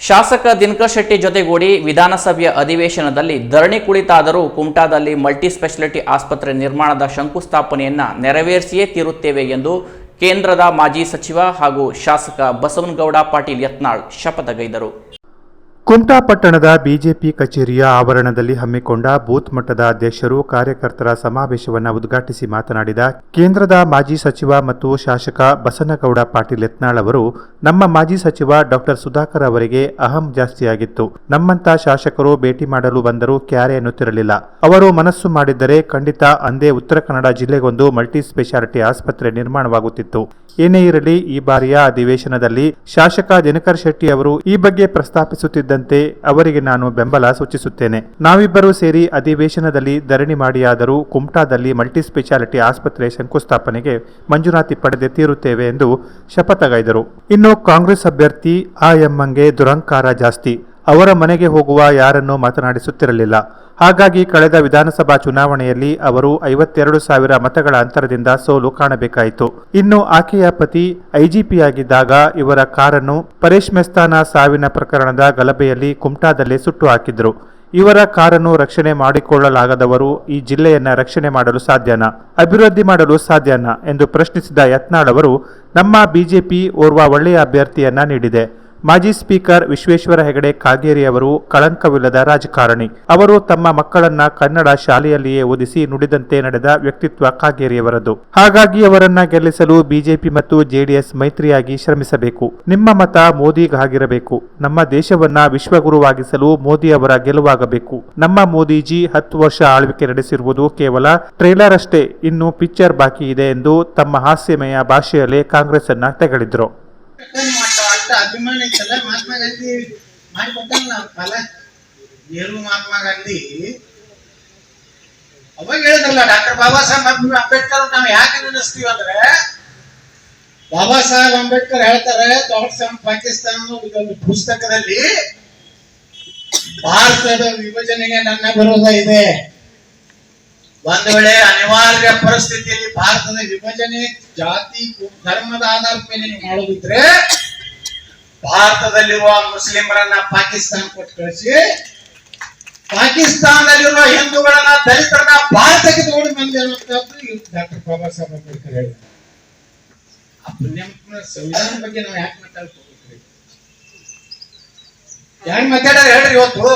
ಶಾಸಕ ದಿನಕರ್ ಶೆಟ್ಟಿ ಜೊತೆಗೂಡಿ ವಿಧಾನಸಭೆಯ ಅಧಿವೇಶನದಲ್ಲಿ ಧರಣಿ ಕುಳಿತಾದರೂ ಕುಮಟಾದಲ್ಲಿ ಮಲ್ಟಿ ಸ್ಪೆಷಾಲಿಟಿ ಆಸ್ಪತ್ರೆ ನಿರ್ಮಾಣದ ಶಂಕುಸ್ಥಾಪನೆಯನ್ನ ನೆರವೇರಿಸಿಯೇ ತೀರುತ್ತೇವೆ ಎಂದು ಕೇಂದ್ರದ ಮಾಜಿ ಸಚಿವ ಹಾಗೂ ಶಾಸಕ ಬಸವನಗೌಡ ಪಾಟೀಲ್ ಯತ್ನಾಳ್ ಶಪಥಗೈದರು. ಕುಮಟಾ ಪಟ್ಟಣದ ಬಿಜೆಪಿ ಕಚೇರಿಯ ಆವರಣದಲ್ಲಿ ಹಮ್ಮಿಕೊಂಡ ಬೂತ್ ಮಟ್ಟದ ಅಧ್ಯಕ್ಷರು ಕಾರ್ಯಕರ್ತರ ಸಮಾವೇಶವನ್ನು ಉದ್ಘಾಟಿಸಿ ಮಾತನಾಡಿದ ಕೇಂದ್ರದ ಮಾಜಿ ಸಚಿವ ಮತ್ತು ಶಾಸಕ ಬಸನಗೌಡ ಪಾಟೀಲ್ ಯತ್ನಾಳ್ ಅವರು, ನಮ್ಮ ಮಾಜಿ ಸಚಿವ ಡಾಕ್ಟರ್ ಸುಧಾಕರ್ ಅವರಿಗೆ ಅಹಂ ಜಾಸ್ತಿಯಾಗಿತ್ತು. ನಮ್ಮಂತ ಶಾಸಕರು ಭೇಟಿ ಮಾಡಲು ಬಂದರೂ ಕ್ಯಾರೆ ಎನ್ನುತ್ತಿರಲಿಲ್ಲ. ಅವರು ಮನಸ್ಸು ಮಾಡಿದ್ದರೆ ಖಂಡಿತ ಅಂದೇ ಉತ್ತರ ಕನ್ನಡ ಜಿಲ್ಲೆಗೊಂದು ಮಲ್ಟಿ ಸ್ಪೆಷಾಲಿಟಿ ಆಸ್ಪತ್ರೆ ನಿರ್ಮಾಣವಾಗುತ್ತಿತ್ತು. ಏನೇ ಇರಲಿ, ಈ ಬಾರಿಯ ಅಧಿವೇಶನದಲ್ಲಿ ಶಾಸಕ ದಿನಕರ್ ಶೆಟ್ಟಿ ಅವರು ಈ ಬಗ್ಗೆ ಪ್ರಸ್ತಾಪಿಸುತ್ತಿದ್ದಂತೆ ಅವರಿಗೆ ನಾನು ಬೆಂಬಲ ಸೂಚಿಸುತ್ತೇನೆ. ನಾವಿಬ್ಬರೂ ಸೇರಿ ಅಧಿವೇಶನದಲ್ಲಿ ಧರಣಿ ಮಾಡಿಯಾದರೂ ಕುಮಟಾದಲ್ಲಿ ಮಲ್ಟಿಸ್ಪೆಷಾಲಿಟಿ ಆಸ್ಪತ್ರೆ ಶಂಕುಸ್ಥಾಪನೆಗೆ ಮಂಜೂರಾತಿ ಪಡೆದೇ ತೀರುತ್ತೇವೆ ಎಂದು ಶಪಥಗೈದರು. ಇನ್ನು ಕಾಂಗ್ರೆಸ್ ಅಭ್ಯರ್ಥಿ ಆ ಎಮ್ಮಂಗೆ ದುರಂಕಾರ ಜಾಸ್ತಿ. ಅವರ ಮನೆಗೆ ಹೋಗುವ ಯಾರನ್ನೂ ಮಾತನಾಡಿಸುತ್ತಿರಲಿಲ್ಲ. ಹಾಗಾಗಿ ಕಳೆದ ವಿಧಾನಸಭಾ ಚುನಾವಣೆಯಲ್ಲಿ ಅವರು ಐವತ್ತೆರಡು ಸಾವಿರ ಮತಗಳ ಅಂತರದಿಂದ ಸೋಲು ಕಾಣಬೇಕಾಯಿತು. ಇನ್ನು ಆಕೆಯ ಪತಿ ಐಜಿಪಿಯಾಗಿದ್ದಾಗ ಇವರ ಕಾರನ್ನು ಪರೇಶ್ ಮೆಸ್ತಾನ ಸಾವಿನ ಪ್ರಕರಣದ ಗಲಭೆಯಲ್ಲಿ ಕುಮ್ಟಾದಲ್ಲೇ ಸುಟ್ಟು ಹಾಕಿದ್ರು. ಇವರ ಕಾರನ್ನು ರಕ್ಷಣೆ ಮಾಡಿಕೊಳ್ಳಲಾಗದವರು ಈ ಜಿಲ್ಲೆಯನ್ನ ರಕ್ಷಣೆ ಮಾಡಲು ಸಾಧ್ಯನಾ? ಅಭಿವೃದ್ಧಿ ಮಾಡಲು ಸಾಧ್ಯನಾ? ಎಂದು ಪ್ರಶ್ನಿಸಿದ ಯತ್ನಾಳ್ ಅವರು, ನಮ್ಮ ಬಿಜೆಪಿ ಓರ್ವ ಒಳ್ಳೆಯ ಅಭ್ಯರ್ಥಿಯನ್ನ ನೀಡಿದೆ. ಮಾಜಿ ಸ್ಪೀಕರ್ ವಿಶ್ವೇಶ್ವರ ಹೆಗಡೆ ಕಾಗೇರಿ ಅವರು ಕಳಂಕವಿಲ್ಲದ ರಾಜಕಾರಣಿ. ಅವರು ತಮ್ಮ ಮಕ್ಕಳನ್ನ ಕನ್ನಡ ಶಾಲೆಯಲ್ಲಿಯೇ ಓದಿಸಿ ನುಡಿದಂತೆ ನಡೆದ ವ್ಯಕ್ತಿತ್ವ ಕಾಗೇರಿಯವರದ್ದು ಹಾಗಾಗಿ ಅವರನ್ನ ಗೆಲ್ಲಿಸಲು ಬಿಜೆಪಿ ಮತ್ತು ಜೆಡಿಎಸ್ ಮೈತ್ರಿಯಾಗಿ ಶ್ರಮಿಸಬೇಕು. ನಿಮ್ಮ ಮತ ಮೋದಿಗಾಗಿರಬೇಕು. ನಮ್ಮ ದೇಶವನ್ನ ವಿಶ್ವಗುರುವಾಗಿಸಲು ಮೋದಿ ಅವರ ಗೆಲುವಾಗಬೇಕು. ನಮ್ಮ ಮೋದಿಜಿ ಹತ್ತು ವರ್ಷ ಆಳ್ವಿಕೆ ನಡೆಸಿರುವುದು ಕೇವಲ ಟ್ರೇಲರ್ ಅಷ್ಟೇ, ಇನ್ನು ಪಿಕ್ಚರ್ ಬಾಕಿ ಇದೆ ಎಂದು ತಮ್ಮ ಹಾಸ್ಯಮಯ ಭಾಷೆಯಲ್ಲೇ ಕಾಂಗ್ರೆಸ್ ಅನ್ನ ತೆಗಳಿದ್ರು. ಅಷ್ಟ ಅಭಿಮಾನ ಐತಲ್ಲ, ಮಹಾತ್ಮ ಗಾಂಧಿ ಮಾಡಿಕೊಟ್ಟಲ್ಲ ಫಲ. ನೆಹರು, ಮಹಾತ್ಮ ಗಾಂಧಿ. ಅವಾಗ ಹೇಳಿದ್ರಲ್ಲ, ಡಾಕ್ಟರ್ ಬಾಬಾ ಸಾಹೇಬ್ ಅಂಬೇಡ್ಕರ್ ನಾವು ಯಾಕೆ ನೆನೆಸ್ತೀವಿ ಅಂದ್ರೆ, ಬಾಬಾ ಸಾಹೇಬ್ ಅಂಬೇಡ್ಕರ್ ಹೇಳ್ತಾರೆ ಡಾಕ್ಟರ್ ಪಾಕಿಸ್ತಾನ ಪುಸ್ತಕದಲ್ಲಿ ಭಾರತದ ವಿಭಜನೆಗೆ ನನ್ನ ವಿರೋಧ ಇದೆ. ಒಂದ್ ವೇಳೆ ಅನಿವಾರ್ಯ ಪರಿಸ್ಥಿತಿಯಲ್ಲಿ ಭಾರತದ ವಿಭಜನೆ ಜಾತಿ, ಧರ್ಮದ ಆಧಾರದ ಮೇಲೆ ನೀವು ಮಾಡೋದಿದ್ರೆ ಭಾರತದಲ್ಲಿರುವ ಮುಸ್ಲಿಮರನ್ನ ಪಾಕಿಸ್ತಾನ ಕೊಟ್ಟು ಕಳಿಸಿ, ಪಾಕಿಸ್ತಾನದಲ್ಲಿರುವ ಹಿಂದೂಗಳನ್ನ ದಲಿತರನ್ನ ಭಾರತಕ್ಕೆ ತಗೊಂಡು ಬಂದೆ ಡಾಕ್ಟರ್ ಬಾಬಾ ಸಾಹೇಬ್ ಅಂಬೇಡ್ಕರ್ ನಿಮ್ಮ ಸಂವಿಧಾನ ಬಗ್ಗೆ ನಾವು ಯಾಕೆ ಮಾತಾಡ್ಕೋಬೇಕ್ರಿ ಹೆಂಗ್ ಮಾತಾಡ್ಯಾರ ಹೇಳ್ರಿ ಇವತ್ತು?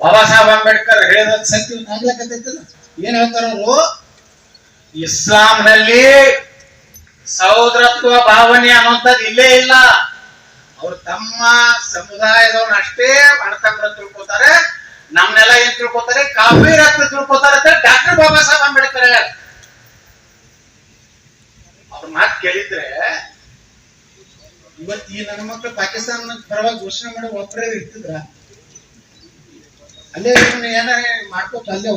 ಬಾಬಾ ಸಾಹೇಬ್ ಅಂಬೇಡ್ಕರ್ ಹೇಳಿದ ಸತ್ಯ ಆಗ್ಲಕತ್ತೈತಲ್ಲ? ಏನ್ ಹೇಳ್ತಾರ ಅವರು? ಇಸ್ಲಾಂನಲ್ಲಿ ಸಹೋದರತ್ವ ಭಾವನೆ ಅನ್ನುವಂಥದ್ದು ಇಲ್ಲೇ ಇಲ್ಲ. ಅವ್ರು ತಮ್ಮ ಸಮುದಾಯದವ್ರನ್ನ ಅಷ್ಟೇ ಅಣತಂಬ್ರ ತಿಳ್ಕೊತಾರೆ. ನಮ್ನೆಲ್ಲ ಏನ್ ತಿಳ್ಕೊತಾರೆ? ಕಾಫಿ ರಾತ್ರಿ ತಿಳ್ಕೊತಾರೆ ಅಂತ ಡಾಕ್ಟರ್ ಬಾಬಾ ಸಾಹೇಬ್ ಅಂಬೇಡ್ಕರ್ ಅವ್ರ ಮಾತು ಕೇಳಿದ್ರೆ ಇವತ್ತು ಈ ನನ್ನ ಮಕ್ಕಳು ಪಾಕಿಸ್ತಾನ ಪರವಾಗಿ ಘೋಷಣೆ ಮಾಡೋ ಒಬ್ಬರೇ ಇರ್ತಿದ್ರ? ಅಲ್ಲೇ ಏನಾರ ಮಾಡ್ಕೋತ ಅಲ್ಲೇ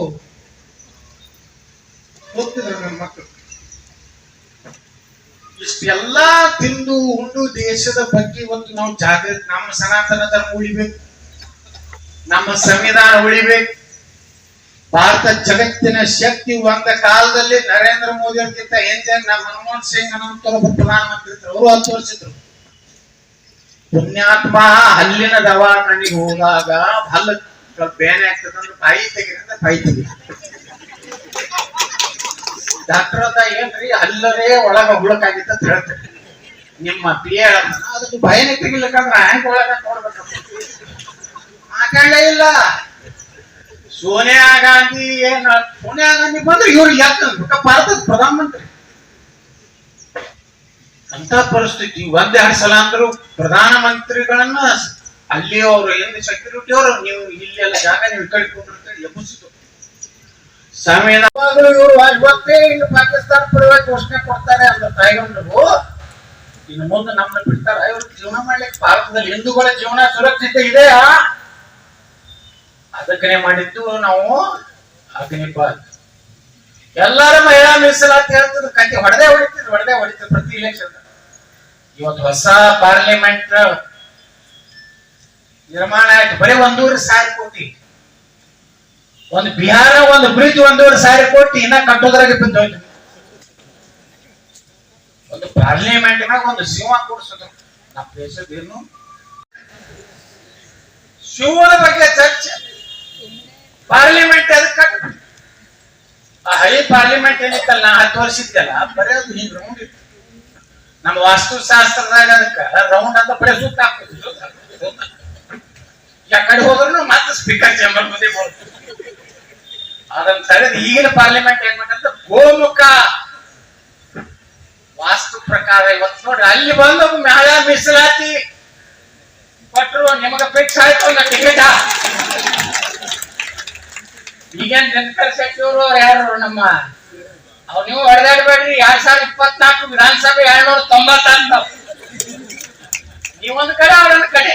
ಹೋಗ್ತಿದ್ರ ನನ್ನ ಮಕ್ಕಳು ಇಷ್ಟೆಲ್ಲಾ ತಿಂದು ಉಂಡು ದೇಶದ ಬಗ್ಗೆ ಇವತ್ತು ನಾವು ಜಾಗೃತಿ ನಮ್ಮ ಸನಾತನ ಧರ್ಮ ಉಳಿಬೇಕು. ನಮ್ಮ ಸಂವಿಧಾನ ಉಳಿಬೇಕು. ಭಾರತ ಜಗತ್ತಿನ ಶಕ್ತಿ ಒಂದ ಕಾಲದಲ್ಲಿ ನರೇಂದ್ರ ಮೋದಿ ಅವ್ರಿಗಿಂತ ಹಿಂದೆ ನಮ್ಮ ಮನಮೋಹನ್ ಸಿಂಗ್ ಅನ್ನೋಂಥ ಒಬ್ಬ ಪ್ರಧಾನಮಂತ್ರಿ ಇದ್ರು. ಅವರು ಹತ್ತು ವರ್ಷ ಪುಣ್ಯಾತ್ಮ ಹಲ್ಲಿನ ದವಾಖಾನಿಗೆ ಹೋದಾಗ ಹಲ್ಲ ಬೇನೆ ಆಗ್ತದಂದ್ರೆ ಬಾಯಿ ತೆಗಿರಿಂದ ಬಾಯಿ ತೆಗಿ ಡಾಕ್ಟರ್ ಅಂತ ಏನ್ರಿ, ಅಲ್ಲರೇ ಒಳಗ ಹುಳಕಾಗಿತ್ತ ಅಂತ ಹೇಳ್ತಾರೆ ನಿಮ್ಮ ಪಿ ಅದಕ್ಕೆ ಭಯನೇ ತೆಗಿಲಿಕ್ಕಂದ್ರೆ ಹ್ಯಾಂಗ್ ಒಳಗ ನೋಡ್ಬೇಕು. ಇಲ್ಲ. ಸೋನಿಯಾ ಗಾಂಧಿ ಏನ್ ಸೋನಿಯಾ ಗಾಂಧಿ ಬಂದ್ರೆ ಇವ್ರು ಯಾಕ ಭಾರತದ ಪ್ರಧಾನಮಂತ್ರಿ. ಅಂತ ಪರಿಸ್ಥಿತಿ ಒಂದೆರಡು ಸಲ ಅಂದ್ರು ಪ್ರಧಾನಮಂತ್ರಿಗಳನ್ನ ಅಲ್ಲಿ ಅವರು ಏನು ಸೆಕ್ಯೂರಿಟಿ ಅವರು ನೀವು ಇಲ್ಲಿ ಎಲ್ಲ ಜಾಗ ನೀವು ಈ ಎಬ್ಬಿಸಿತು. ಸಂವಿಧಾನ ಇವರು ವಾಜಪೇಯಿ ಇನ್ನು ಪಾಕಿಸ್ತಾನ ಪರವಾಗಿ ಘೋಷಣೆ ಕೊಡ್ತಾರೆ ಅಂತ ತಾಯಿಗೊಂಡ್ರು ಇನ್ನು ಮುಂದೆ ನಮ್ಮನ್ನ ಬಿಡ್ತಾರ. ಇವ್ರು ಜೀವನ ಮಾಡ್ಲಿಕ್ಕೆ ಭಾರತದಲ್ಲಿ ಹಿಂದೂಗಳ ಜೀವನ ಸುರಕ್ಷಿತ ಇದೆಯಾ? ಅದಕ್ಕನೆ ಮಾಡಿದ್ದು ನಾವು ಅಗ್ನಿಪಾತ್ ಎಲ್ಲಾರ ಮಹಿಳಾ ಮೀಸಲಾತಿ ಹೇಳ್ತಿದ್ರು. ಕಟ್ಟಿ ಹೊಡೆದೇ ಹೊಡಿತಿದ್ರು ಹೊಡೆದೇ ಹೊಡಿತಿದ್ರು ಪ್ರತಿ ಇಲೆಕ್ಷನ್ ಇವತ್ತು ಹೊಸ ಪಾರ್ಲಿಮೆಂಟ್ ನಿರ್ಮಾಣ ಆಯ್ತು. ಬರೀ ಒಂದೂರು ಸಾವಿರ ಕೋಟಿ. ಒಂದು ಬಿಹಾರ, ಒಂದು ಬ್ರಿಡ್ಜ್ ಒಂದೂವರೆ ಸಾವಿರ ಕೋಟಿ ಇನ್ನ ಕಟ್ಟೋದ್ರಾಗ ಬಿದ್ದೋಯ್ತು. ಒಂದು ಪಾರ್ಲಿಮೆಂಟ್ ನಾಗ ಒಂದು ಸಿಂಹ ಕೂಡಿಸಿದ್ರು ನಮ್ಮ ದೇಶದೇನು ಶಿವನ ಬಗ್ಗೆ ಚರ್ಚೆ. ಪಾರ್ಲಿಮೆಂಟ್ ಅದಕ್ಕೆ ಆ ಹಳಿ ಪಾರ್ಲಿಮೆಂಟ್ ಏನಿತ್ತಲ್ಲ, ನಾ ಹತ್ತು ವರ್ಷ ಇದ್ದಲ್ಲ ಬರೀ ಅದು ಹಿಂಗ್ ರೌಂಡ್ ಇತ್ತು. ನಮ್ಮ ವಾಸ್ತುಶಾಸ್ತ್ರದಾಗ ಅದಕ್ಕ ರೌಂಡ್ ಅಂತ ಬರೀ ಸುತ್ತ ಹಾಕ್ಬೇಕು. ಕಡೆ ಹೋದ್ರು ಮತ್ತೆ ಸ್ಪೀಕರ್ ಚೇಂಬರ್ ಮುಂದೆ ಬರುತ್ತೆ ಅದನ್ನ ತಡೆದು ಈಗಿನ ಪಾರ್ಲಿಮೆಂಟ್ ಏನ್ ಗೋಮುಖ ವಾಸ್ತು ಪ್ರಕಾರ ಇವತ್ತು ನೋಡ್ರಿ ಅಲ್ಲಿ ಬಂದು ಮ್ಯಾಲ ಮೀಸಲಾತಿ ಕೊಟ್ಟರು ನಿಮಗ ಫಿಕ್ಸ್ ಆಯ್ತು ಟಿಕೆಟ್. ಈಗೇನ್ ಜನಕರ್ ಅವರು ಯಾರು ನಮ್ಮ? ಅವ್ ನೀವು ಹೊಡೆದಾಡ್ಬೇಡ್ರಿ, ಎರಡ್ ಸಾವಿರದ ಇಪ್ಪತ್ನಾಲ್ಕು ವಿಧಾನಸಭೆ ಎರಡ್ನೂರ ತೊಂಬತ್ತಾರು ನೀವೊಂದ್ ಕಡೆ, ಅವ್ರೊಂದ್ ಕಡೆ.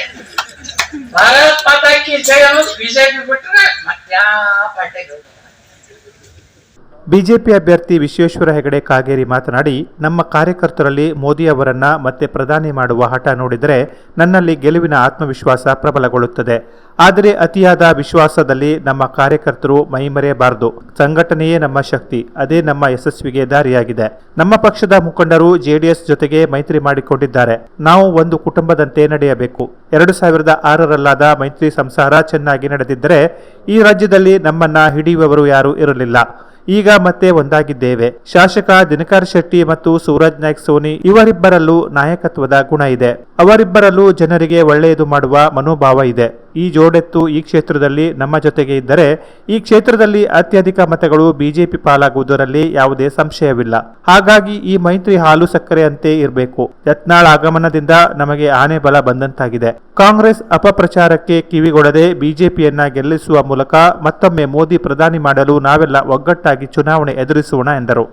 ಭಾರತ್ ಮಾತಾಕಿ ಜಯ ಬಿಜೆಪಿ ಬಿಟ್ರೆ ಮತ್ಯಾವ ಪಾರ್ಟಿಗೆ ಬಿಜೆಪಿ ಅಭ್ಯರ್ಥಿ ವಿಶ್ವೇಶ್ವರ ಹೆಗಡೆ ಕಾಗೇರಿ ಮಾತನಾಡಿ, ನಮ್ಮ ಕಾರ್ಯಕರ್ತರಲ್ಲಿ ಮೋದಿ ಅವರನ್ನ ಮತ್ತೆ ಪ್ರಧಾನಿ ಮಾಡುವ ಹಠ ನೋಡಿದರೆ ನನ್ನಲ್ಲಿ ಗೆಲುವಿನ ಆತ್ಮವಿಶ್ವಾಸ ಪ್ರಬಲಗೊಳ್ಳುತ್ತದೆ. ಆದರೆ ಅತಿಯಾದ ವಿಶ್ವಾಸದಲ್ಲಿ ನಮ್ಮ ಕಾರ್ಯಕರ್ತರು ಮೈಮರೆಯಬಾರದು. ಸಂಘಟನೆಯೇ ನಮ್ಮ ಶಕ್ತಿ, ಅದೇ ನಮ್ಮ ಯಶಸ್ವಿಗೆ ದಾರಿಯಾಗಿದೆ. ನಮ್ಮ ಪಕ್ಷದ ಮುಖಂಡರು ಜೆಡಿಎಸ್ ಜೊತೆಗೆ ಮೈತ್ರಿ ಮಾಡಿಕೊಂಡಿದ್ದಾರೆ. ನಾವು ಒಂದು ಕುಟುಂಬದಂತೆ ನಡೆಯಬೇಕು. ಎರಡು ಸಾವಿರದ ಆರರಲ್ಲಾದ ಮೈತ್ರಿ ಸಂಸಾರ ಚೆನ್ನಾಗಿ ನಡೆದಿದ್ದರೆ ಈ ರಾಜ್ಯದಲ್ಲಿ ನಮ್ಮನ್ನ ಹಿಡಿಯುವವರು ಯಾರೂ ಇರಲಿಲ್ಲ. ಈಗ ಮತ್ತೆ ಒಂದಾಗಿದ್ದೇವೆ. ಶಾಸಕ ದಿನಕರ್ ಶೆಟ್ಟಿ ಮತ್ತು ಸೂರಜ್ ನಾಯ್ಕ್ ಸೋನಿ ಇವರಿಬ್ಬರಲ್ಲೂ ನಾಯಕತ್ವದ ಗುಣ ಇದೆ. ಅವರಿಬ್ಬರಲ್ಲೂ ಜನರಿಗೆ ಒಳ್ಳೆಯದು ಮಾಡುವ ಮನೋಭಾವ ಇದೆ. ಈ ಜೋಡೆತ್ತು ಈ ಕ್ಷೇತ್ರದಲ್ಲಿ ನಮ್ಮ ಜೊತೆಗೆ ಇದ್ದರೆ ಈ ಕ್ಷೇತ್ರದಲ್ಲಿ ಅತ್ಯಧಿಕ ಮತಗಳು ಬಿಜೆಪಿ ಪಾಲಾಗುವುದರಲ್ಲಿ ಯಾವುದೇ ಸಂಶಯವಿಲ್ಲ. ಹಾಗಾಗಿ ಈ ಮೈತ್ರಿ ಹಾಲು ಸಕ್ಕರೆಯಂತೆ ಇರಬೇಕು. ಯತ್ನಾಳ್ ಆಗಮನದಿಂದ ನಮಗೆ ಆನೆ ಬಲ ಬಂದಂತಾಗಿದೆ. ಕಾಂಗ್ರೆಸ್ ಅಪಪ್ರಚಾರಕ್ಕೆ ಕಿವಿಗೊಡದೆ ಬಿಜೆಪಿಯನ್ನ ಗೆಲ್ಲಿಸುವ ಮೂಲಕ ಮತ್ತೊಮ್ಮೆ ಮೋದಿ ಪ್ರಧಾನಿ ಮಾಡಲು ನಾವೆಲ್ಲ ಒಗ್ಗಟ್ಟಾಗಿ ಚುನಾವಣೆ ಎದುರಿಸೋಣ ಎಂದರು.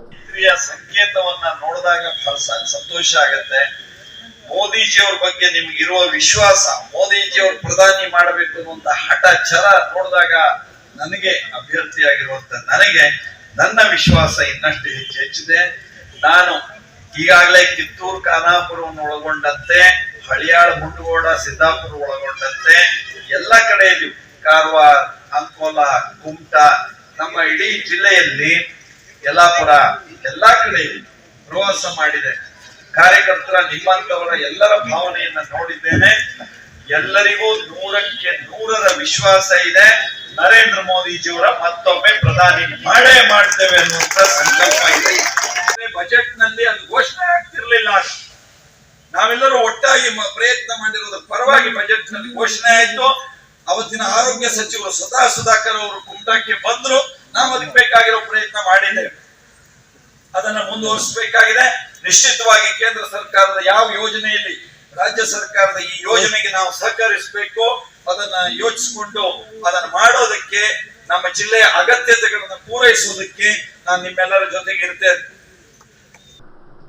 ಸಂಕೇತವನ್ನ ನೋಡಿದಾಗ ಸಂತೋಷ ಆಗತ್ತೆ. ಮೋದಿಜಿಯವ್ರ ಬಗ್ಗೆ ನಿಮ್ಗಿರುವ ವಿಶ್ವಾಸ, ಮೋದಿಜಿಯವ್ರ ಪ್ರಧಾನಿ ಮಾಡಬೇಕು ಅನ್ನುವಂತ ಹಠ, ಛಲ ನೋಡಿದಾಗ ನನಗೆ ಅಭ್ಯರ್ಥಿಯಾಗಿರುವಂತ ನನಗೆ ನನ್ನ ವಿಶ್ವಾಸ ಇನ್ನಷ್ಟು ಹೆಚ್ಚು ಹೆಚ್ಚಿದೆ. ನಾನು ಈಗಾಗಲೇ ಕಿತ್ತೂರು, ಖಾನಾಪುರವನ್ನು ಒಳಗೊಂಡಂತೆ, ಹಳಿಯಾಳ, ಮುಂಡಗೋಡ, ಸಿದ್ದಾಪುರ ಒಳಗೊಂಡಂತೆ, ಎಲ್ಲ ಕಡೆಯಲ್ಲಿ ಕಾರವಾರ, ಅಂಕೋಲ, ಕುಮಟಾ, ನಮ್ಮ ಇಡೀ ಜಿಲ್ಲೆಯಲ್ಲಿ ಯಲ್ಲಾಪುರ ಎಲ್ಲಾ ಕಡೆಯಲ್ಲಿ ಪ್ರವಾಸ ಮಾಡಿದೆ. ಕಾರ್ಯಕರ್ತರ ನಿಮ್ಮಂತವರ ಎಲ್ಲರ ಭಾವನೆಯನ್ನ ನೋಡಿದ್ದೇನೆ. ಎಲ್ಲರಿಗೂ ನೂರಕ್ಕೆ ನೂರರ ವಿಶ್ವಾಸ ಇದೆ. ನರೇಂದ್ರ ಮೋದಿಜಿಯವರ ಮತ್ತೊಮ್ಮೆ ಪ್ರಧಾನಿ ಮಾಡೇ ಮಾಡ್ತೇವೆ ಅನ್ನುವಂತ ಸಂಕಲ್ಪ ಇದೆ. ಬಜೆಟ್ನಲ್ಲಿ ಅದು ಘೋಷಣೆ ಆಗ್ತಿರ್ಲಿಲ್ಲ. ಆಗ. ನಾವೆಲ್ಲರೂ ಒಟ್ಟಾಗಿ ಪ್ರಯತ್ನ ಮಾಡಿರೋದ್ರ ಪರವಾಗಿ ಬಜೆಟ್ನಲ್ಲಿ ಘೋಷಣೆ ಆಯ್ತು. ಅವತ್ತಿನ ಆರೋಗ್ಯ ಸಚಿವರು ಸದಾ ಸುಧಾಕರ್ ಅವರು ಕುಮಟಕ್ಕೆ ಬಂದ್ರು. ನಾವು ಅದಕ್ಕೆ ಬೇಕಾಗಿರೋ ಪ್ರಯತ್ನ ಮಾಡಿದ್ದೇವೆ. ಅದನ್ನ ಮುಂದುವರಿಸಬೇಕಾಗಿದೆ. ನಿಶ್ಚಿತವಾಗಿ ಕೇಂದ್ರ ಸರ್ಕಾರದ ಯಾವ ಯೋಜನೆಯಲ್ಲಿ ರಾಜ್ಯ ಸರ್ಕಾರದ ಈ ಯೋಜನೆಗೆ ನಾವು ಸಹಕರಿಸಬೇಕು, ಅದನ್ನ ಯೋಚಿಸಿಕೊಂಡು ಅದನ್ನ ಮಾಡೋದಕ್ಕೆ ನಮ್ಮ ಜಿಲ್ಲೆಯ ಅಗತ್ಯತೆಗಳನ್ನು ಪೂರೈಸುವುದಕ್ಕೆ ನಾನು ನಿಮ್ಮೆಲ್ಲರ ಜೊತೆಗೆ ಇರ್ತೇನೆ.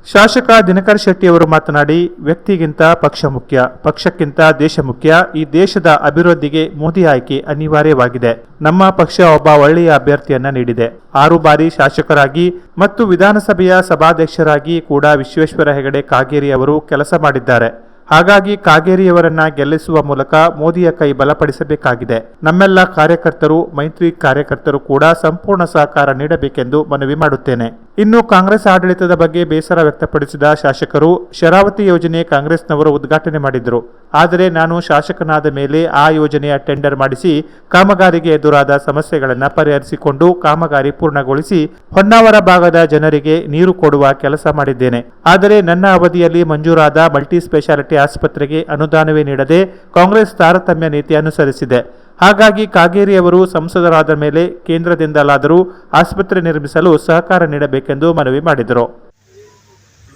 ಶಾಸಕ ದಿನಕರ್ ಶೆಟ್ಟಿ ಅವರು ಮಾತನಾಡಿ, ವ್ಯಕ್ತಿಗಿಂತ ಪಕ್ಷ ಮುಖ್ಯ, ಪಕ್ಷಕ್ಕಿಂತ ದೇಶ ಮುಖ್ಯ, ಈ ದೇಶದ ಅಭಿವೃದ್ಧಿಗೆ ಮೋದಿ ಆಯ್ಕೆ ಅನಿವಾರ್ಯವಾಗಿದೆ. ನಮ್ಮ ಪಕ್ಷ ಒಬ್ಬ ಒಳ್ಳೆಯ ಅಭ್ಯರ್ಥಿಯನ್ನ ನೀಡಿದೆ. ಆರು ಬಾರಿ ಶಾಸಕರಾಗಿ ಮತ್ತು ವಿಧಾನಸಭೆಯ ಸಭಾಧ್ಯಕ್ಷರಾಗಿ ಕೂಡ ವಿಶ್ವೇಶ್ವರ ಹೆಗಡೆ ಕಾಗೇರಿ ಅವರು ಕೆಲಸ ಮಾಡಿದ್ದಾರೆ. ಹಾಗಾಗಿ ಕಾಗೇರಿಯವರನ್ನ ಗೆಲ್ಲಿಸುವ ಮೂಲಕ ಮೋದಿಯ ಕೈ ಬಲಪಡಿಸಬೇಕಾಗಿದೆ. ನಮ್ಮೆಲ್ಲ ಕಾರ್ಯಕರ್ತರು, ಮೈತ್ರಿ ಕಾರ್ಯಕರ್ತರು ಕೂಡ ಸಂಪೂರ್ಣ ಸಹಕಾರ ನೀಡಬೇಕೆಂದು ಮನವಿ ಮಾಡುತ್ತೇನೆ. ಇನ್ನು ಕಾಂಗ್ರೆಸ್ ಆಡಳಿತದ ಬಗ್ಗೆ ಬೇಸರ ವ್ಯಕ್ತಪಡಿಸಿದ ಶಾಸಕರು, ಶರಾವತಿ ಯೋಜನೆ ಕಾಂಗ್ರೆಸ್ನವರು ಉದ್ಘಾಟನೆ ಮಾಡಿದರು ಆದರೆ ನಾನು ಶಾಸಕನಾದ ಮೇಲೆ ಆ ಯೋಜನೆಯ ಟೆಂಡರ್ ಮಾಡಿಸಿ, ಕಾಮಗಾರಿಗೆ ಎದುರಾದ ಸಮಸ್ಯೆಗಳನ್ನು ಪರಿಹರಿಸಿಕೊಂಡು ಕಾಮಗಾರಿ ಪೂರ್ಣಗೊಳಿಸಿ, ಹೊನ್ನಾವರ ಭಾಗದ ಜನರಿಗೆ ನೀರು ಕೊಡುವ ಕೆಲಸ ಮಾಡಿದ್ದೇನೆ. ಆದರೆ ನನ್ನ ಅವಧಿಯಲ್ಲಿ ಮಂಜೂರಾದ ಮಲ್ಟಿ ಸ್ಪೆಷಾಲಿಟಿ ಆಸ್ಪತ್ರೆಗೆ ಅನುದಾನವೇ ನೀಡದೆ ಕಾಂಗ್ರೆಸ್ ತಾರತಮ್ಯ ನೀತಿ ಅನುಸರಿಸಿದೆ. ಹಾಗಾಗಿ ಕಾಗೇರಿ ಅವರು ಸಂಸದರಾದ ಮೇಲೆ ಕೇಂದ್ರದಿಂದಲಾದರೂ ಆಸ್ಪತ್ರೆ ನಿರ್ಮಿಸಲು ಸಹಕಾರ ನೀಡಬೇಕೆಂದು ಮನವಿ ಮಾಡಿದರು.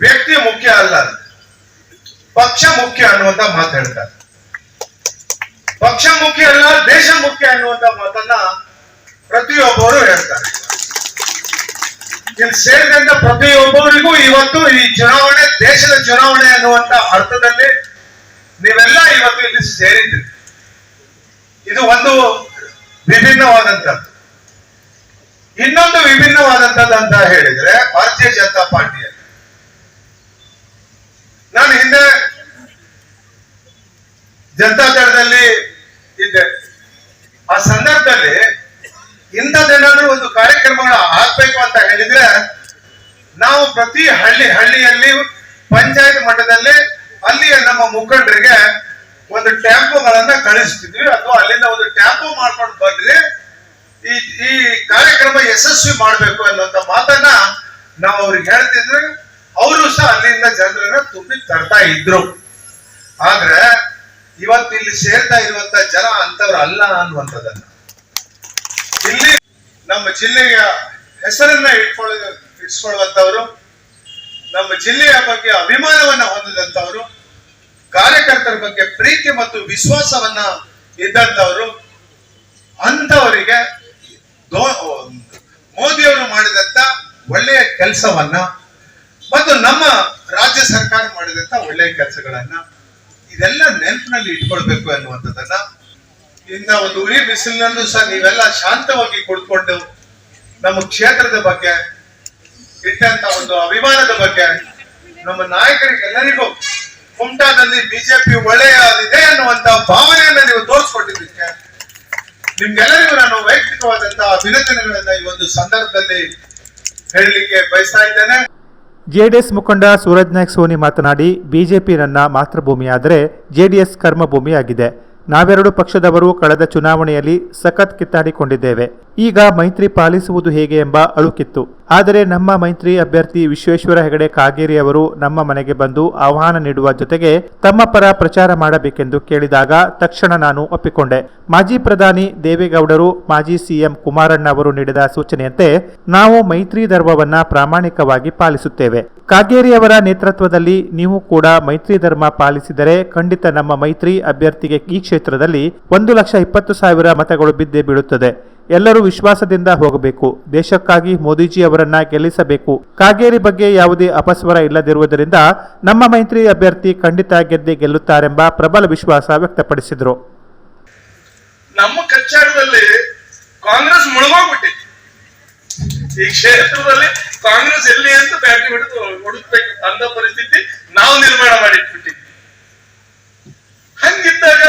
ವ್ಯಕ್ತಿ ಮುಖ್ಯ ಅಲ್ಲ ಪಕ್ಷ ಮುಖ್ಯ ಅನ್ನುವಂತ ಮಾತು ಹೇಳ್ತಾರೆ. ಪಕ್ಷ ಮುಖ್ಯ ಅಲ್ಲ, ದೇಶ ಮುಖ್ಯ ಅನ್ನುವಂತ ಮಾತನ್ನ ಪ್ರತಿಯೊಬ್ಬರು ಹೇಳ್ತಾರೆ. ಇಲ್ಲಿ ಸೇರಿದಂತ ಪ್ರತಿಯೊಬ್ಬರಿಗೂ ಇವತ್ತು ಈ ಚುನಾವಣೆ, ದೇಶದ ಚುನಾವಣೆ ಅನ್ನುವಂತ ಅರ್ಥದಲ್ಲಿ ನೀವೆಲ್ಲ ಇವತ್ತು ಇಲ್ಲಿ ಸೇರಿದ್ರಿ ಇದು ಒಂದು ವಿಭಿನ್ನವಾದಂಥದ್ದು. ಇನ್ನೊಂದು ವಿಭಿನ್ನವಾದಂಥದ್ದು ಅಂತ ಹೇಳಿದ್ರೆ ಭಾರತೀಯ ಜನತಾ ಪಾರ್ಟಿಯಲ್ಲಿ. ನಾನು ಹಿಂದೆ ಜನತಾ ದಳದಲ್ಲಿ ಇದ್ದೆ. ಆ ಸಂದರ್ಭದಲ್ಲಿ ಇಂಥದ್ದೇನಾದ್ರೂ ಒಂದು ಕಾರ್ಯಕ್ರಮಗಳು ಆಗ್ಬೇಕು ಅಂತ ಹೇಳಿದ್ರೆ ನಾವು ಪ್ರತಿ ಹಳ್ಳಿ ಹಳ್ಳಿಯಲ್ಲಿ ಪಂಚಾಯತ್ ಮಟ್ಟದಲ್ಲಿ ಅಲ್ಲಿಯ ನಮ್ಮ ಮುಖಂಡರಿಗೆ ಒಂದು ಟ್ಯಾಂಪೋಗಳನ್ನ ಕಳಿಸ್ತಿದ್ವಿ. ಅಥವಾ ಅಲ್ಲಿಂದ ಒಂದು ಟ್ಯಾಂಪೋ ಮಾಡ್ಕೊಂಡು ಬಂದ್ರೆ ಈ ಈ ಕಾರ್ಯಕ್ರಮ ಯಶಸ್ವಿ ಮಾಡ್ಬೇಕು ಅನ್ನುವಂತ ಮಾತನ್ನ ನಾವು ಅವ್ರಿಗೆ ಹೇಳ್ತಿದ್ವಿ. ಅವರು ಸಹ ಅಲ್ಲಿಂದ ಜನರನ್ನ ತುಂಬಿ ತರ್ತಾ ಇದ್ರು. ಆದ್ರೆ ಇವತ್ತು ಇಲ್ಲಿ ಸೇರ್ತಾ ಇರುವಂತ ಜನ ಅಂತವ್ರು ಅಲ್ಲ ಅನ್ನುವಂಥದ್ದನ್ನ. ಇಲ್ಲಿ ನಮ್ಮ ಜಿಲ್ಲೆಯ ಹೆಸರನ್ನ ಇಟ್ಕೊಳ್ಳ ಇಟ್ಕೊಳ್ಳುವಂತವ್ರು ನಮ್ಮ ಜಿಲ್ಲೆಯ ಬಗ್ಗೆ ಅಭಿಮಾನವನ್ನ ಹೊಂದಿದಂತವರು ಕಾರ್ಯಕರ್ತರ ಬಗ್ಗೆ ಪ್ರೀತಿ ಮತ್ತು ವಿಶ್ವಾಸವನ್ನ ಇದ್ದಂತವರು ಅಂತವರಿಗೆ ಮೋದಿಯವರು ಮಾಡಿದಂತ ಒಳ್ಳೆಯ ಕೆಲಸವನ್ನ ಮತ್ತು ನಮ್ಮ ರಾಜ್ಯ ಸರ್ಕಾರ ಮಾಡಿದಂತ ಒಳ್ಳೆಯ ಕೆಲಸಗಳನ್ನ ಇದೆಲ್ಲ ನೆನಪಿನಲ್ಲಿ ಇಟ್ಕೊಳ್ಬೇಕು ಅನ್ನುವಂಥದ್ದನ್ನ ಇಂಥ ಒಂದು ಉರಿ ಬಿಸಿಲಿನಲ್ಲೂ ಸಹ ನೀವೆಲ್ಲ ಶಾಂತವಾಗಿ ಕುಳಿತುಕೊಂಡು ನಮ್ಮ ಕ್ಷೇತ್ರದ ಬಗ್ಗೆ ಇಟ್ಟಂತ ಒಂದು ಅಭಿಮಾನದ ಬಗ್ಗೆ ನಮ್ಮ ನಾಯಕರಿಗೆಲ್ಲರಿಗೂ ಕುಮಟಾದಲ್ಲಿ ಬಿಜೆಪಿ ಒಳ್ಳೆಯದಿದೆ ಅನ್ನುವಂತ ಭಾವನೆಯನ್ನ ನೀವು ತೋರಿಸ್ಕೊಟ್ಟಿದ್ದಕ್ಕೆ ನಿಮ್ಗೆಲ್ಲರಿಗೂ ನಾನು ವೈಯಕ್ತಿಕವಾದಂತಹ ಅಭಿನಂದನೆಗಳನ್ನ ಈ ಒಂದು ಸಂದರ್ಭದಲ್ಲಿ ಹೇಳಲಿಕ್ಕೆ ಬಯಸ್ತಾ ಇದ್ದೇನೆ. ಜೆಡಿಎಸ್ ಮುಖಂಡ ಸೂರಜ್ ನಾಯ್ಕ್ ಸೋನಿ ಮಾತನಾಡಿ, ಬಿಜೆಪಿ ನನ್ನ ಮಾತೃಭೂಮಿಯಾದರೆ ಜೆಡಿಎಸ್ ಕರ್ಮಭೂಮಿಯಾಗಿದೆ. ನಾವೆರಡು ಪಕ್ಷದವರು ಕಳೆದ ಚುನಾವಣೆಯಲ್ಲಿ ಸಖತ್ ಕಿತ್ತಾಡಿಕೊಂಡಿದ್ದೇವೆ. ಈಗ ಮೈತ್ರಿ ಪಾಲಿಸುವುದು ಹೇಗೆ ಎಂಬ ಅಳುಕಿತ್ತು. ಆದರೆ ನಮ್ಮ ಮೈತ್ರಿ ಅಭ್ಯರ್ಥಿ ವಿಶ್ವೇಶ್ವರ ಹೆಗಡೆ ಕಾಗೇರಿ ಅವರು ನಮ್ಮ ಮನೆಗೆ ಬಂದು ಆಹ್ವಾನ ನೀಡುವ ಜೊತೆಗೆ ತಮ್ಮ ಪರ ಪ್ರಚಾರ ಮಾಡಬೇಕೆಂದು ಕೇಳಿದಾಗ ತಕ್ಷಣ ನಾನು ಒಪ್ಪಿಕೊಂಡೆ. ಮಾಜಿ ಪ್ರಧಾನಿ ದೇವೇಗೌಡರು, ಮಾಜಿ ಸಿಎಂ ಕುಮಾರಣ್ಣ ಅವರು ನೀಡಿದ ಸೂಚನೆಯಂತೆ ನಾವು ಮೈತ್ರಿ ಧರ್ಮವನ್ನ ಪ್ರಾಮಾಣಿಕವಾಗಿ ಪಾಲಿಸುತ್ತೇವೆ. ಕಾಗೇರಿ ಅವರ ನೇತೃತ್ವದಲ್ಲಿ ನೀವು ಕೂಡ ಮೈತ್ರಿ ಧರ್ಮ ಪಾಲಿಸಿದರೆ ಖಂಡಿತ ನಮ್ಮ ಮೈತ್ರಿ ಅಭ್ಯರ್ಥಿಗೆ ಈ ಕ್ಷೇತ್ರದಲ್ಲಿ ಒಂದು ಲಕ್ಷ ಇಪ್ಪತ್ತು ಸಾವಿರ ಮತಗಳು ಬಿದ್ದೇ ಬೀಳುತ್ತದೆ. ಎಲ್ಲರೂ ವಿಶ್ವಾಸದಿಂದ ಹೋಗಬೇಕು. ದೇಶಕ್ಕಾಗಿ ಮೋದಿಜಿ ಅವರನ್ನ ಗೆಲ್ಲಿಸಬೇಕು. ಕಾಗೇರಿ ಬಗ್ಗೆ ಯಾವುದೇ ಅಪಸ್ವರ ಇಲ್ಲದಿರುವುದರಿಂದ ನಮ್ಮ ಮೈತ್ರಿ ಅಭ್ಯರ್ಥಿ ಖಂಡಿತ ಗೆದ್ದೇ ಗೆಲ್ಲುತ್ತಾರೆಂಬ ಪ್ರಬಲ ವಿಶ್ವಾಸ ವ್ಯಕ್ತಪಡಿಸಿದರು. ನಮ್ಮ ಕಚ್ಚಾಡದಲ್ಲಿ ಕಾಂಗ್ರೆಸ್ ಮುಳುಗೋಗ್ಬಿಟ್ಟಿತ್ತು. ಈ ಕ್ಷೇತ್ರದಲ್ಲಿ ಕಾಂಗ್ರೆಸ್ ಎಲ್ಲಿ ಅಂತ ಬ್ಯಾಟಿ ಹಿಡಿದು ಹುಡುಕ್ಬೇಕು ಅಂತ ಪರಿಸ್ಥಿತಿ ನಾವು ನಿರ್ಮಾಣ ಮಾಡಿಟ್ಬಿಟ್ಟಿದ್ವಿ. ಹಂಗಿದ್ದಾಗ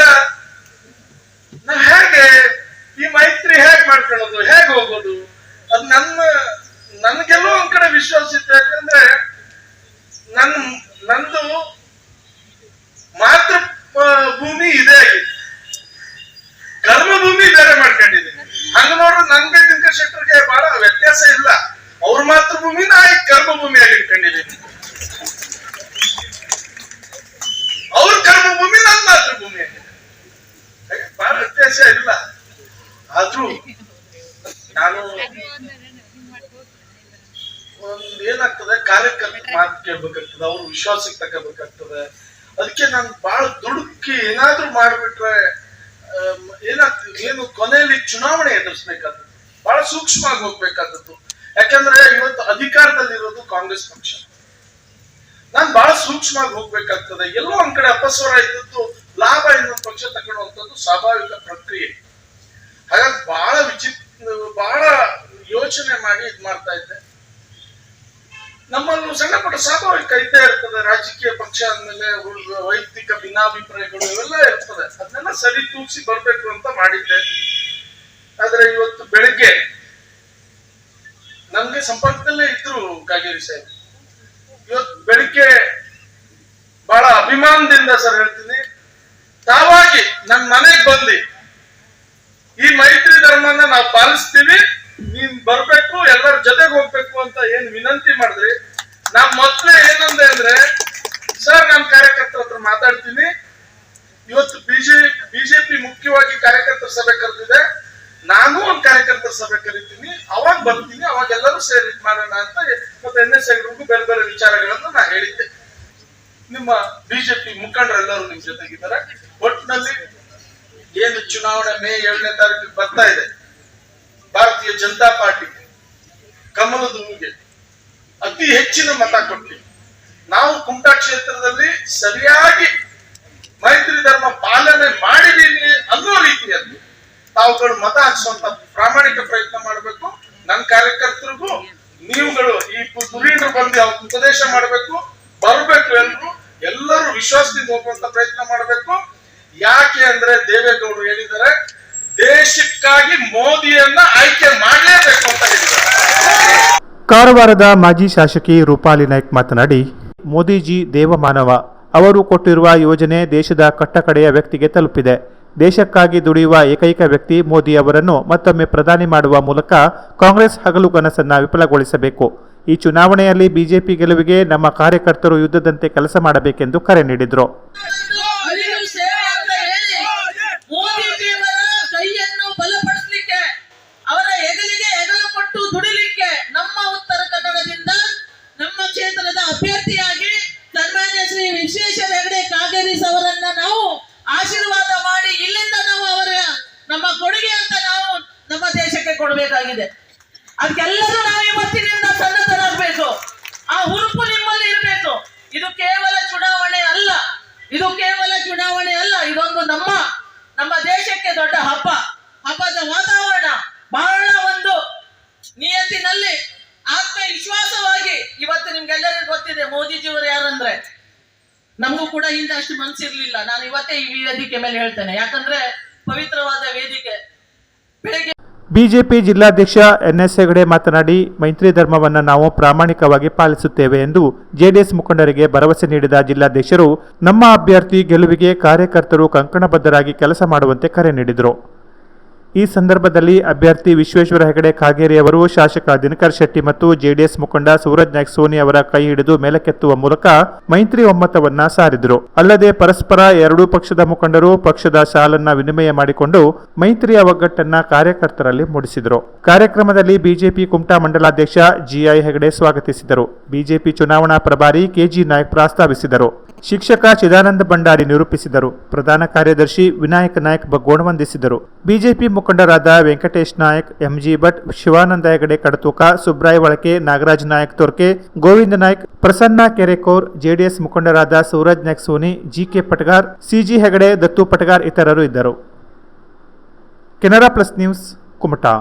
ನಾವ್ ಹೇಗೆ ಹೇಗ್ ಹೋಗೋದು ಅದು ನನ್ನ ನನ್ಗೆಲ್ಲೋ ಒಂದ್ ಕಡೆ ವಿಶ್ವಾಸ ಇತ್ತು, ಯಾಕಂದ್ರೆ ನನ್, ನಂದು ಮಾತೃ ಭೂಮಿ ಇದೇ ಕರ್ಮ ಭೂಮಿ ಬೇರೆ ಮಾಡ್ಕೊಂಡಿದ್ದೀನಿ. ಹಂಗ ನೋಡ್ರೆ ನನ್ಗೆ ದಿನಕರ್ ಶೆಟ್ಟರ್ಗೆ ಬಹಳ ವ್ಯತ್ಯಾಸ ಇಲ್ಲ. ಅವ್ರ ಮಾತೃಭೂಮಿ ನಾ ಈಗ ಕರ್ಮಭೂಮಿ ಆಗಿ ಇಟ್ಕೊಂಡಿದ್ದೀನಿ. ಅವ್ರ ಕರ್ಮಭೂಮಿ ನನ್ನ ಮಾತೃಭೂಮಿ ಆಗಿದೆ. ಬಹಳ ವ್ಯತ್ಯಾಸ ಇಲ್ಲ. ಆದ್ರೂ ನಾನು ಒಂದ್ ಏನಾಗ್ತದೆ ಕಾರ್ಯಕರ್ತ ಮಾತು ಕೇಳ್ಬೇಕಾಗ್ತದೆ ಅವ್ರ ವಿಶ್ವಾಸಕ್ಕೆ ತಗೋಬೇಕಾಗ್ತದೆ. ಅದಕ್ಕೆ ನಾನು ಬಹಳ ದುಡುಕಿ ಏನಾದ್ರೂ ಮಾಡ್ಬಿಟ್ರೆ ಏನಾಗ್ತದೆ ಏನು ಕೊನೆಯಲ್ಲಿ ಚುನಾವಣೆ ಎದುರಿಸ್ಬೇಕಾದದ್ದು ಬಹಳ ಸೂಕ್ಷ್ಮವಾಗಿ ಹೋಗ್ಬೇಕಾದದ್ದು. ಯಾಕಂದ್ರೆ ಇವತ್ತು ಅಧಿಕಾರದಲ್ಲಿರೋದು ಕಾಂಗ್ರೆಸ್ ಪಕ್ಷ. ನಾನು ಬಹಳ ಸೂಕ್ಷ್ಮವಾಗಿ ಹೋಗ್ಬೇಕಾಗ್ತದೆ. ಎಲ್ಲೋ ಒಂದ್ ಕಡೆ ಅಪಸ್ವರ ಇದ್ದದ್ದು ಲಾಭ ಇನ್ನೊಂದು ಪಕ್ಷ ತಗೊಳ್ಳುವಂಥದ್ದು ಸ್ವಾಭಾವಿಕ ಪ್ರಕ್ರಿಯೆ. ಹಾಗಾಗಿ ಬಹಳ ವಿಚಿತ್ರ ಬಹಳ ಯೋಚನೆ ಮಾಡಿ ಇದ್ ಮಾಡ್ತಾ ಇದ್ದೆ. ನಮ್ಮಲ್ಲೂ ಸಣ್ಣ ಪುಟ್ಟ ಸ್ವಾಭಾವಿಕ ಇದ್ದೇ ಇರ್ತದೆ, ರಾಜಕೀಯ ಪಕ್ಷ ಅಂದ್ಮೇಲೆ ವೈಯಕ್ತಿಕ ಭಿನ್ನಾಭಿಪ್ರಾಯಗಳು ಇವೆಲ್ಲ ಇರ್ತದೆ. ಅದನ್ನೆಲ್ಲ ಸರಿ ತೂಗಿಸಿ ಬರ್ಬೇಕು ಅಂತ ಮಾಡಿದ್ದೆ. ಆದ್ರೆ ಇವತ್ತು ಬೆಳಿಗ್ಗೆ ನಮ್ಗೆ ಸಂಪರ್ಕದಲ್ಲೇ ಇದ್ರು ಕಾಗೇರಿ ಸಾಹೇಬ್. ಇವತ್ತು ಬೆಳಿಗ್ಗೆ ಬಹಳ ಅಭಿಮಾನದಿಂದ ಸರ್ ಹೇಳ್ತೀನಿ, ತಾವಾಗಿ ನನ್ನ ಮನೆಗ್ ಬಂದು ಈ ಮೈತ್ರಿ ಧರ್ಮನ ನಾವು ಪಾಲಿಸ್ತೀವಿ, ನೀನ್ ಬರ್ಬೇಕು, ಎಲ್ಲರ ಜೊತೆಗೆ ಹೋಗ್ಬೇಕು ಅಂತ ಏನ್ ವಿನಂತಿ ಮಾಡಿದ್ರಿ? ನಾ ಮೊದ್ಲೇ ಏನಂದೆ ಅಂದ್ರೆ, ಸರ್, ನಾನ್ ಕಾರ್ಯಕರ್ತರ ಹತ್ರ ಮಾತಾಡ್ತೀನಿ. ಇವತ್ತು ಬಿಜೆ, ಬಿಜೆಪಿ ಮುಖ್ಯವಾಗಿ ಕಾರ್ಯಕರ್ತರ ಸಭೆ ಕರೆದಿದೆ. ನಾನು ಒಂದ್ ಕಾರ್ಯಕರ್ತರ ಸಭೆ ಕರಿತೀನಿ. ಅವಾಗ ಬರ್ತೀನಿ, ಅವಾಗ ಎಲ್ಲರೂ ಸೇರಿ ಮಾಡೋಣ ಅಂತ ಮತ್ತೆ ಎನ್ ಎಸ್ ಬೇರೆ ಬೇರೆ ವಿಚಾರಗಳನ್ನು ನಾ ಹೇಳಿದ್ದೆ. ನಿಮ್ಮ ಬಿಜೆಪಿ ಮುಖಂಡರೆಲ್ಲರೂ ನಿಮ್ ಜೊತೆಗಿದ್ದಾರೆ. ಒಟ್ಟಿನಲ್ಲಿ ಏನು ಚುನಾವಣೆ ಮೇ ಏಳನೇ ತಾರೀಕು ಬರ್ತಾ ಇದೆ? ಭಾರತೀಯ ಜನತಾ ಪಾರ್ಟಿ ಕಮಲದ ಹೂಗೆ ಅತಿ ಹೆಚ್ಚಿನ ಮತ ಕೊಟ್ಟಿವಿ ನಾವು ಕುಮಟಾ ಕ್ಷೇತ್ರದಲ್ಲಿ ಸರಿಯಾಗಿ ಮೈತ್ರಿ ಧರ್ಮ ಪಾಲನೆ ಮಾಡಿದೀನಿ ಅನ್ನೋ ರೀತಿಯಲ್ಲಿ ತಾವುಗಳು ಮತ ಹಾಕ್ಸುವಂತ ಪ್ರಾಮಾಣಿಕ ಪ್ರಯತ್ನ ಮಾಡಬೇಕು. ನನ್ನ ಕಾರ್ಯಕರ್ತರಿಗೂ ನೀವುಗಳು ಈ ದುರೀಂದ್ರ ಬಂದು ಅವ್ರ ಉಪದೇಶ ಮಾಡಬೇಕು. ಬರಬೇಕು ಎಲ್ರು. ಎಲ್ಲರೂ ವಿಶ್ವಾಸದಿಂದ ಹೋಗುವಂತ ಪ್ರಯತ್ನ ಮಾಡಬೇಕು. ಯಾಕೆ ಅಂದ್ರೆ ದೇವೇಗೌಡರು ಹೇಳಿದ್ದಾರೆ, ದೇಶಕ್ಕಾಗಿ ಮೋದಿಯನ್ನ ಆಯ್ಕೆ ಮಾಡಲೇಬೇಕು ಅಂತ ಹೇಳಿದ್ದಾರೆ. ಕಾರವಾರದ ಮಾಜಿ ಶಾಸಕಿ ರೂಪಾಲಿ ನಾಯ್ಕ್ ಮಾತನಾಡಿ, ಮೋದಿಜಿ ದೇವಮಾನವ, ಅವರು ಕೊಟ್ಟಿರುವ ಯೋಜನೆ ದೇಶದ ಕಟ್ಟಕಡೆಯ ವ್ಯಕ್ತಿಗೆ ತಲುಪಿದೆ. ದೇಶಕ್ಕಾಗಿ ದುಡಿಯುವ ಏಕೈಕ ವ್ಯಕ್ತಿ ಮೋದಿ ಅವರನ್ನು ಮತ್ತೊಮ್ಮೆ ಪ್ರಧಾನಿ ಮಾಡುವ ಮೂಲಕ ಕಾಂಗ್ರೆಸ್ ಹಗಲು ಕನಸನ್ನು ವಿಫಲಗೊಳಿಸಬೇಕು. ಈ ಚುನಾವಣೆಯಲ್ಲಿ ಬಿಜೆಪಿ ಗೆಲುವಿಗೆ ನಮ್ಮ ಕಾರ್ಯಕರ್ತರು ಯುದ್ಧದಂತೆ ಕೆಲಸ ಮಾಡಬೇಕೆಂದು ಕರೆ ನೀಡಿದರು. ಅಭ್ಯರ್ಥಿಯಾಗಿ ಸನ್ಮಾನ್ಯ ಶ್ರೀ ವಿಶ್ವೇಶ್ವರ ಹೆಗಡೆ ಕಾಗೇರಿಸ್ ಅವರನ್ನ ನಾವು ಆಶೀರ್ವಾದ ಮಾಡಿ ಇಲ್ಲಿಂದ ನಾವು ಅವರ ನಮ್ಮ ಕೊಡುಗೆ ಅಂತ ನಾವು ನಮ್ಮ ದೇಶಕ್ಕೆ ಕೊಡಬೇಕಾಗಿದೆ. ಅದಕ್ಕೆಲ್ಲರೂ ನಾವು ಇವತ್ತಿನಿಂದ ಸನ್ನದ್ಧರಾಗಬೇಕು. ಆ ಹುರುಪು ನಿಮ್ಮಲ್ಲಿ ಇರಬೇಕು. ಇದು ಕೇವಲ ಚುನಾವಣೆ ಅಲ್ಲ. ಇದು ಕೇವಲ ಚುನಾವಣೆ ಅಲ್ಲ. ಇದೊಂದು ನಮ್ಮ ನಮ್ಮ ದೇಶಕ್ಕೆ ದೊಡ್ಡ ಹಬ್ಬ. ಹಬ್ಬದ ವಾತಾವರಣ ಬಹಳ ಇವತ್ತು ನಿಮ್ಗೆಲ್ಲರಿಗೂ ಗೊತ್ತಿದೆ, ಮೋದಿಜಿಯವರು ಯಾರಂದ್ರೆ? ನಮಗೂ ಕೂಡ ಹಿಂದೆ ಅಷ್ಟು ಮನ್ಸಿರ್ಲಿಲ್ಲ. ನಾನು ಇವತ್ತೇ ಈ ವೇದಿಕೆ ಮೇಲೆ ಹೇಳ್ತೇನೆ. ಯಾಕಂದ್ರೆ ಪವಿತ್ರವಾದ ವೇದಿಕೆ. ಬೆಳಿಗ್ಗೆ ಬಿಜೆಪಿ ಜಿಲ್ಲಾಧ್ಯಕ್ಷ ಎನ್ಎಸ್ ಹೆಗಡೆ ಮಾತನಾಡಿ, ಮೈತ್ರಿ ಧರ್ಮವನ್ನು ನಾವು ಪ್ರಾಮಾಣಿಕವಾಗಿ ಪಾಲಿಸುತ್ತೇವೆ ಎಂದು ಜೆಡಿಎಸ್ ಮುಖಂಡರಿಗೆ ಭರವಸೆ ನೀಡಿದ ಜಿಲ್ಲಾಧ್ಯಕ್ಷರು, ನಮ್ಮ ಅಭ್ಯರ್ಥಿ ಗೆಲುವಿಗೆ ಕಾರ್ಯಕರ್ತರು ಕಂಕಣಬದ್ಧರಾಗಿ ಕೆಲಸ ಮಾಡುವಂತೆ ಕರೆ ನೀಡಿದರು. ಈ ಸಂದರ್ಭದಲ್ಲಿ ಅಭ್ಯರ್ಥಿ ವಿಶ್ವೇಶ್ವರ ಹೆಗಡೆ ಕಾಗೇರಿ ಅವರು ಶಾಸಕ ದಿನಕರ್ ಶೆಟ್ಟಿ ಮತ್ತು ಜೆಡಿಎಸ್ ಮುಖಂಡ ಸೂರಜ್ ನಾಯ್ಕ್ ಸೋನಿ ಅವರ ಕೈ ಹಿಡಿದು ಮೇಲಕ್ಕೆತ್ತುವ ಮೂಲಕ ಮೈತ್ರಿ ಒಮ್ಮತವನ್ನ ಸಾರಿದರು. ಅಲ್ಲದೆ ಪರಸ್ಪರ ಎರಡೂ ಪಕ್ಷದ ಮುಖಂಡರು ಪಕ್ಷದ ಸಾಲನ್ನ ವಿನಿಮಯ ಮಾಡಿಕೊಂಡು ಮೈತ್ರಿಯ ಒಗ್ಗಟ್ಟನ್ನ ಕಾರ್ಯಕರ್ತರಲ್ಲಿ ಮೂಡಿಸಿದರು. ಕಾರ್ಯಕ್ರಮದಲ್ಲಿ ಬಿಜೆಪಿ ಕುಮಟಾ ಮಂಡಲಾಧ್ಯಕ್ಷ ಜಿಐ ಹೆಗಡೆ ಸ್ವಾಗತಿಸಿದರು. ಬಿಜೆಪಿ ಚುನಾವಣಾ ಪ್ರಭಾರಿ ಕೆಜಿ ನಾಯ್ಕ್ ಪ್ರಾಸ್ತಾವಿಸಿದರು. ಶಿಕ್ಷಕ ಚಿದಾನಂದ ಭಂಡಾರಿ ನಿರೂಪಿಸಿದರು. ಪ್ರಧಾನ ಕಾರ್ಯದರ್ಶಿ ವಿನಾಯಕ ನಾಯಕ್ ಬಗ್ಗೋಣ ವಂದಿಸಿದರು. ಬಿಜೆಪಿ ಮುಖಂಡರಾದ ವೆಂಕಟೇಶ್ ನಾಯಕ್, ಎಂಜಿ ಭಟ್, ಶಿವಾನಂದ ಹೆಗಡೆ, ಕಡತೂಕ, ಸುಬ್ರಾಯ್ ಒಳಕೆ, ನಾಗರಾಜ್ ನಾಯಕ್ ತೊರ್ಕೆ, ಗೋವಿಂದ ನಾಯ್ಕ್, ಪ್ರಸನ್ನ ಕೆರೆಕೋರ್, ಜೆಡಿಎಸ್ ಮುಖಂಡರಾದ ಸೂರಜ್ ನಾಯ್ಕ್ ಸೋನಿ ಜಿಕೆ ಪಟಗಾರ್, ಸಿಜಿ ಹೆಗಡೆ, ದತ್ತು ಪಟಗಾರ್ ಇತರರು ಇದ್ದರು. Canara plus news, Kumta.